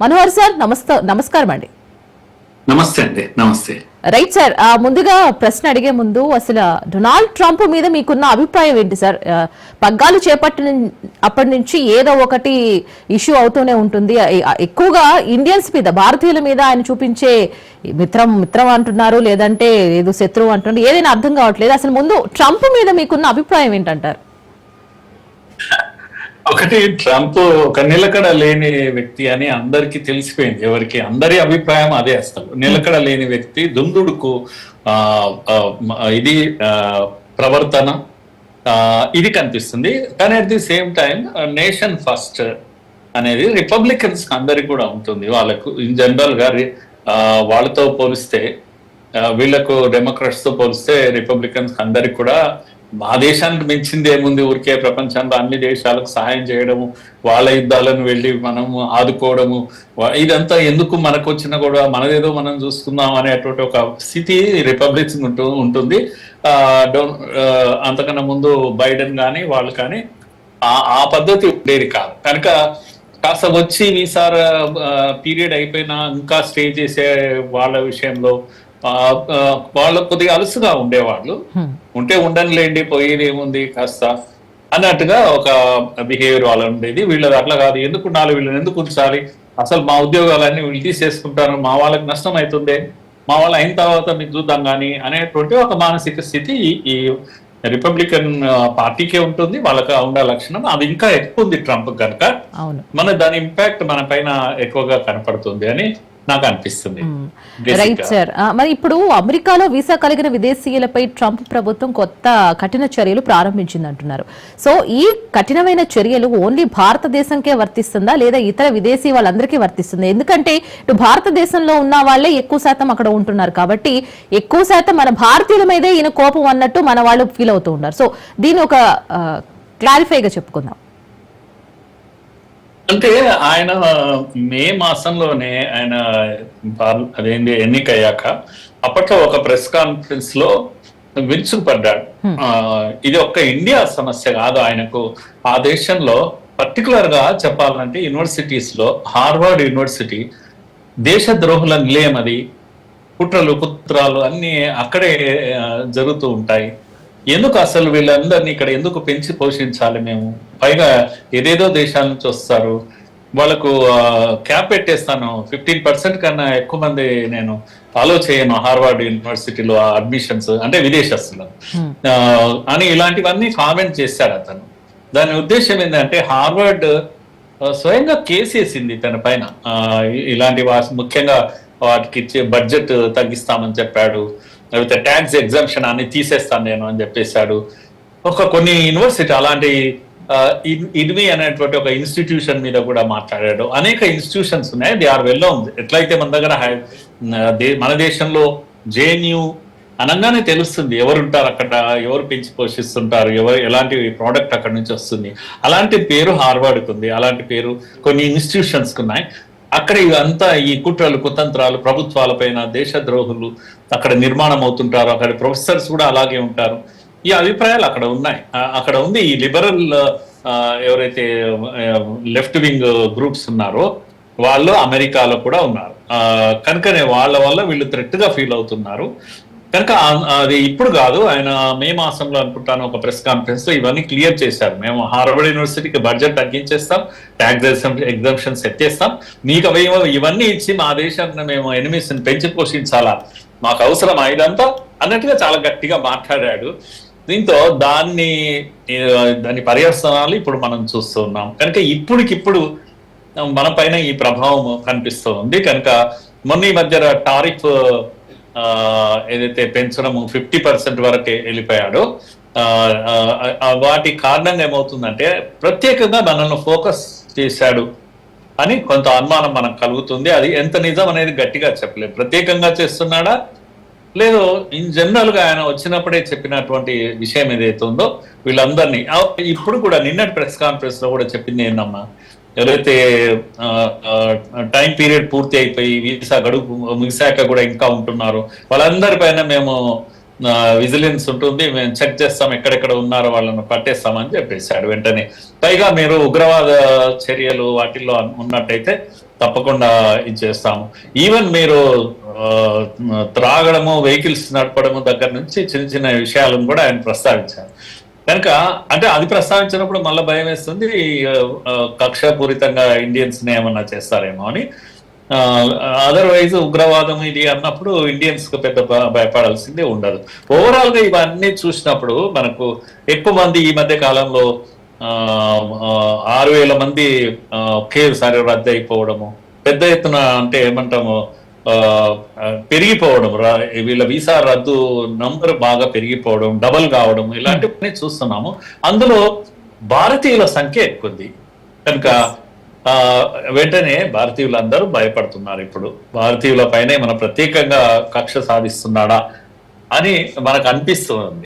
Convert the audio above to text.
Manohar sir నమస్తే నమస్కారం అండి. నమస్తే అండి నమస్తే. రైట్ సార్ ముందుగా ప్రశ్న అడిగే ముందు అసలు డొనాల్డ్ ట్రంప్ మీద మీకున్న అభిప్రాయం ఏంటి సార్? పగ్గాలు చేపట్టిన అప్పటి నుంచి ఏదో ఒకటి ఇష్యూ అవుతూనే ఉంటుంది. ఎక్కువగా ఇండియన్స్ మీద భారతీయుల మీద ఆయన చూపించే మిత్రం మిత్రం అంటున్నారు లేదంటే ఏదో శత్రువు అంటున్నారు ఏదైనా అర్థం కావట్లేదు. అసలు ముందు ట్రంప్ మీద మీకున్న అభిప్రాయం ఏంటంటారు? ఒకటి ట్రంప్ ఒక నిలకడ లేని వ్యక్తి అని అందరికీ తెలిసిపోయింది. ఎవరికి? అందరి అభిప్రాయం అదే అసలు. నిలకడ లేని వ్యక్తి దుందుడుకు ఇది ప్రవర్తన ఇది కనిపిస్తుంది. కానీ at the same time nation first అనేది రిపబ్లికన్స్ అందరికి కూడా ఉంటుంది. వాళ్ళకు ఇన్ జనరల్గా వాళ్ళతో పోలిస్తే వీళ్ళకు డెమోక్రాట్స్తో పోలిస్తే రిపబ్లికన్స్ అందరికి కూడా మా దేశానికి మించింది ఏముంది ఊరికే ప్రపంచంలో అన్ని దేశాలకు సహాయం చేయడము వాళ్ళ యుద్ధాలను వెళ్ళి మనం ఆదుకోవడము ఇదంతా ఎందుకు మనకు వచ్చినా కూడా మనదేదో మనం చూసుకుందాం అనేటువంటి ఒక స్థితి రిపబ్లిక్స్ ఉంటూ ఉంటుంది. ఆ, డొన్- అంతకన్నా ముందు బైడెన్ కానీ వాళ్ళు కానీ ఆ ఆ పద్ధతి ఉండేది కాదు. కనుక కాస్త వచ్చి ఈసారి పీరియడ్ అయిపోయినా ఇంకా స్టే చేసే వాళ్ళ విషయంలో వాళ్ళ వాళ్ళు కొద్దిగా అలుసుగా ఉండేవాళ్ళు. ఉంటే ఉండనిలేండి పోయేది ఏముంది కాస్త అన్నట్టుగా ఒక బిహేవియర్ వాళ్ళ ఉండేది. వీళ్ళది అట్లా కాదు. ఎందుకు ఉండాలి వీళ్ళని ఎందుకు ఉంచాలి? అసలు మా ఉద్యోగాలన్నీ వీళ్ళు తీసేసుకుంటారు. మా వాళ్ళకి నష్టం అవుతుంది? మా వాళ్ళు అయిన తర్వాత మీకు చూద్దాం కానీ అనేటువంటి ఒక మానసిక స్థితి ఈ- రిపబ్లికన్ పార్టీకే ఉంటుంది. వాళ్ళకి ఉండే లక్షణం. అది ఇంకా ఎక్కువ ఉంది ట్రంప్ కనుక. అవును. మన దాని ఇంపాక్ట్ మన పైన ఎక్కువగా కనపడుతుంది అని నాకు అనిపిస్తుంది రైట్. సార్. మరి ఇప్పుడు అమెరికాలో వీసా కలిగిన విదేశీయులపై ట్రంప్ ప్రభుత్వం కొత్త కఠిన చర్యలు ప్రారంభించింది అంటున్నారు సో ఈ కఠినమైన చర్యలు ఓన్లీ భారతదేశంకే వర్తిస్తుందా లేదా ఇతర విదేశీ వాళ్ళందరికీ వర్తిస్తుంది? ఎందుకంటే ఇటు భారతదేశంలో ఉన్న వాళ్ళే ఎక్కువ శాతం అక్కడ ఉంటున్నారు కాబట్టి ఎక్కువ శాతం మన భారతీయుల మీదే ఈయన కోపం అన్నట్టు మన వాళ్ళు ఫీల్ అవుతూ ఉన్నారు. సో దీని ఒక క్లారిఫైగా చెప్పుకుందాం. అంటే ఆయన మే మాసంలోనే ఆయన అదేంటి ఎన్నికయ్యాక అప్పట్లో ఒక ప్రెస్ కాన్ఫరెన్స్లో విరుచుకుపడ్డాడు ఇది ఒక్క ఇండియా సమస్య కాదు ఆయనకు. ఆ దేశంలో పర్టికులర్గా చెప్పాలంటే యూనివర్సిటీస్లో హార్వర్డ్ యూనివర్సిటీ దేశ ద్రోహుల నిలయం అది. కుట్రలు కుత్రాలు అన్ని అక్కడే జరుగుతూ ఉంటాయి. ఎందుకు అసలు వీళ్ళందరినీ ఇక్కడ ఎందుకు పెంచి పోషించాలి మేము? పైగా ఏదేదో దేశాల నుంచి వస్తారు. వాళ్ళకు క్యాప్ పెట్టేస్తాను. ఫిఫ్టీన్ పర్సెంట్ కన్నా ఎక్కువ మంది నేను ఫాలో చేయను హార్వర్డ్ యూనివర్సిటీలో అడ్మిషన్స్ అంటే విదేశస్తులు. అని ఇలాంటివన్నీ కామెంట్ చేశాడు అతను. దాని ఉద్దేశం ఏంటంటే హార్వర్డ్ స్వయంగా కేసు వేసింది తన పైన. ఇలాంటి వా- ముఖ్యంగా వాటికి ఇచ్చే బడ్జెట్ తగ్గిస్తామని చెప్పాడు. లేకపోతే ట్యాక్స్ ఎగ్జామ్షన్ అన్ని తీసేస్తాను నేను అని చెప్పేశాడు. ఒక కొన్ని యూనివర్సిటీ అలాంటి ఇడ్- ఇడ్మి అనేటువంటి ఒక ఇన్స్టిట్యూషన్ మీద కూడా మాట్లాడాడు. అనేక ఇన్స్టిట్యూషన్స్ ఉన్నాయి. దే ఆర్ వెల్ ఉంది. ఎట్లయితే మన దగ్గర హై- దే- మన దేశంలో జేఎన్యూ అనగానే తెలుస్తుంది. ఎవరు ఉంటారు అక్కడ ఎవరు పెంచి పోషిస్తుంటారు ఎవరు ఎలాంటి ప్రోడక్ట్ అక్కడ నుంచి వస్తుంది. అలాంటి పేరు హార్వర్డ్కి ఉంది. అలాంటి పేరు కొన్ని ఇన్స్టిట్యూషన్స్ ఉన్నాయి. అక్కడ ఇవంతా ఈ కుట్రలు కుతంత్రాలు ప్రభుత్వాలపైన దేశద్రోహులు అక్కడ నిర్మాణం అవుతుంటారు. అక్కడ ప్రొఫెసర్స్ కూడా అలాగే ఉంటారు. ఈ అభిప్రాయాలు అక్కడ ఉన్నాయి. అక్కడ ఉంది ఈ లిబరల్ ఎవరైతే లెఫ్ట్ వింగ్ గ్రూప్స్ ఉన్నారో వాళ్ళు అమెరికాలో కూడా ఉన్నారు. కనుకనే వాళ్ళ వల్ల వీళ్ళు థ్రెట్గా ఫీల్ అవుతున్నారు. కనుక అది ఇప్పుడు కాదు. ఆయన మే మాసంలో అనుకుంటాను ఒక ప్రెస్ కాన్ఫరెన్స్లో ఇవన్నీ క్లియర్ చేశారు. మేము హార్వర్డ్ యూనివర్సిటీకి బడ్జెట్ తగ్గించేస్తాం ట్యాక్స్ ఎగ్జామ్షన్స్ ఎత్తేస్తాం మీకు అవి ఇవన్నీ ఇచ్చి మా దేశాన్ని మేము ఎనిమిస్ పెంచి పోషించాలా? మాకు అవసరం ఇదంతా అన్నట్టుగా చాలా గట్టిగా మాట్లాడాడు. దీంతో దాన్ని దాని పర్యవసనాలు ఇప్పుడు మనం చూస్తున్నాం కనుక ఇప్పటికిప్పుడు మన పైన ఈ ప్రభావం కనిపిస్తూ ఉంది. కనుక మొన్న ఈ మధ్య టారిఫ్ ఏదైతే పెంచడము ఫిఫ్టీ పర్సెంట్ వరకే వెళ్ళిపోయాడో వాటి కారణంగా ఏమవుతుందంటే ప్రత్యేకంగా మనల్ని ఫోకస్ చేశాడు అని కొంత అనుమానం మనకు కలుగుతుంది. అది ఎంత నిజం అనేది గట్టిగా చెప్పలేదు ప్రత్యేకంగా చేస్తున్నాడా? లేదు ఇన్ జనరల్గా ఆయన వచ్చినప్పుడే చెప్పినటువంటి విషయం ఏదైతే ఉందో వీళ్ళందరినీ. ఇప్పుడు కూడా నిన్నటి ప్రెస్ కాన్ఫరెన్స్లో కూడా చెప్పింది ఏందమ్మా? ఎవరైతే టైం పీరియడ్ పూర్తి అయిపోయి వీసా గడువు ముగిశాక కూడా ఇంకా ఉంటున్నారు వాళ్ళందరి పైన మేము విజిలెన్స్ ఉంటుంది మేము చెక్ చేస్తాం ఎక్కడెక్కడ ఉన్నారో వాళ్ళని పట్టేస్తామని చెప్పేశాడు వెంటనే. పైగా మీరు ఉగ్రవాద చర్యలు వాటిల్లో ఉన్నట్టయితే తప్పకుండా ఇది చేస్తాము. ఈవెన్ మీరు త్రాగడము వెహికల్స్ నడపడము దగ్గర నుంచి చిన్న చిన్న విషయాలను కూడా ఆయన ప్రస్తావించారు. కనుక అంటే అది ప్రస్తావించినప్పుడు మళ్ళీ భయం వేస్తుంది కక్షపూరితంగా ఇండియన్స్ని ఏమన్నా చేస్తారేమో అని. అదర్వైజ్ ఉగ్రవాదం ఇది అన్నప్పుడు ఇండియన్స్కు పెద్ద భ- భయపడాల్సిందే ఉండదు. ఓవరాల్గా ఇవన్నీ చూసినప్పుడు మనకు ఎక్కువ మంది ఈ మధ్య కాలంలో ఆరు వేల మంది ఒకేసారి రద్దు అయిపోవడము పెద్ద ఎత్తున అంటే ఏమంటాము పెరిగిపోవడం రా- వీళ్ళ వీసా రద్దు నంబర్ బాగా పెరిగిపోవడం డబల్ కావడం ఇలాంటివన్నీ చూస్తున్నాము. అందులో భారతీయుల సంఖ్య ఎక్కువంది. కనుక ఆ, వెంటనే భారతీయులందరూ భయపడుతున్నారు ఇప్పుడు. భారతీయుల పైనే మన ప్రత్యేకంగా కక్ష సాధిస్తున్నాడా అని మనకు అనిపిస్తుంది.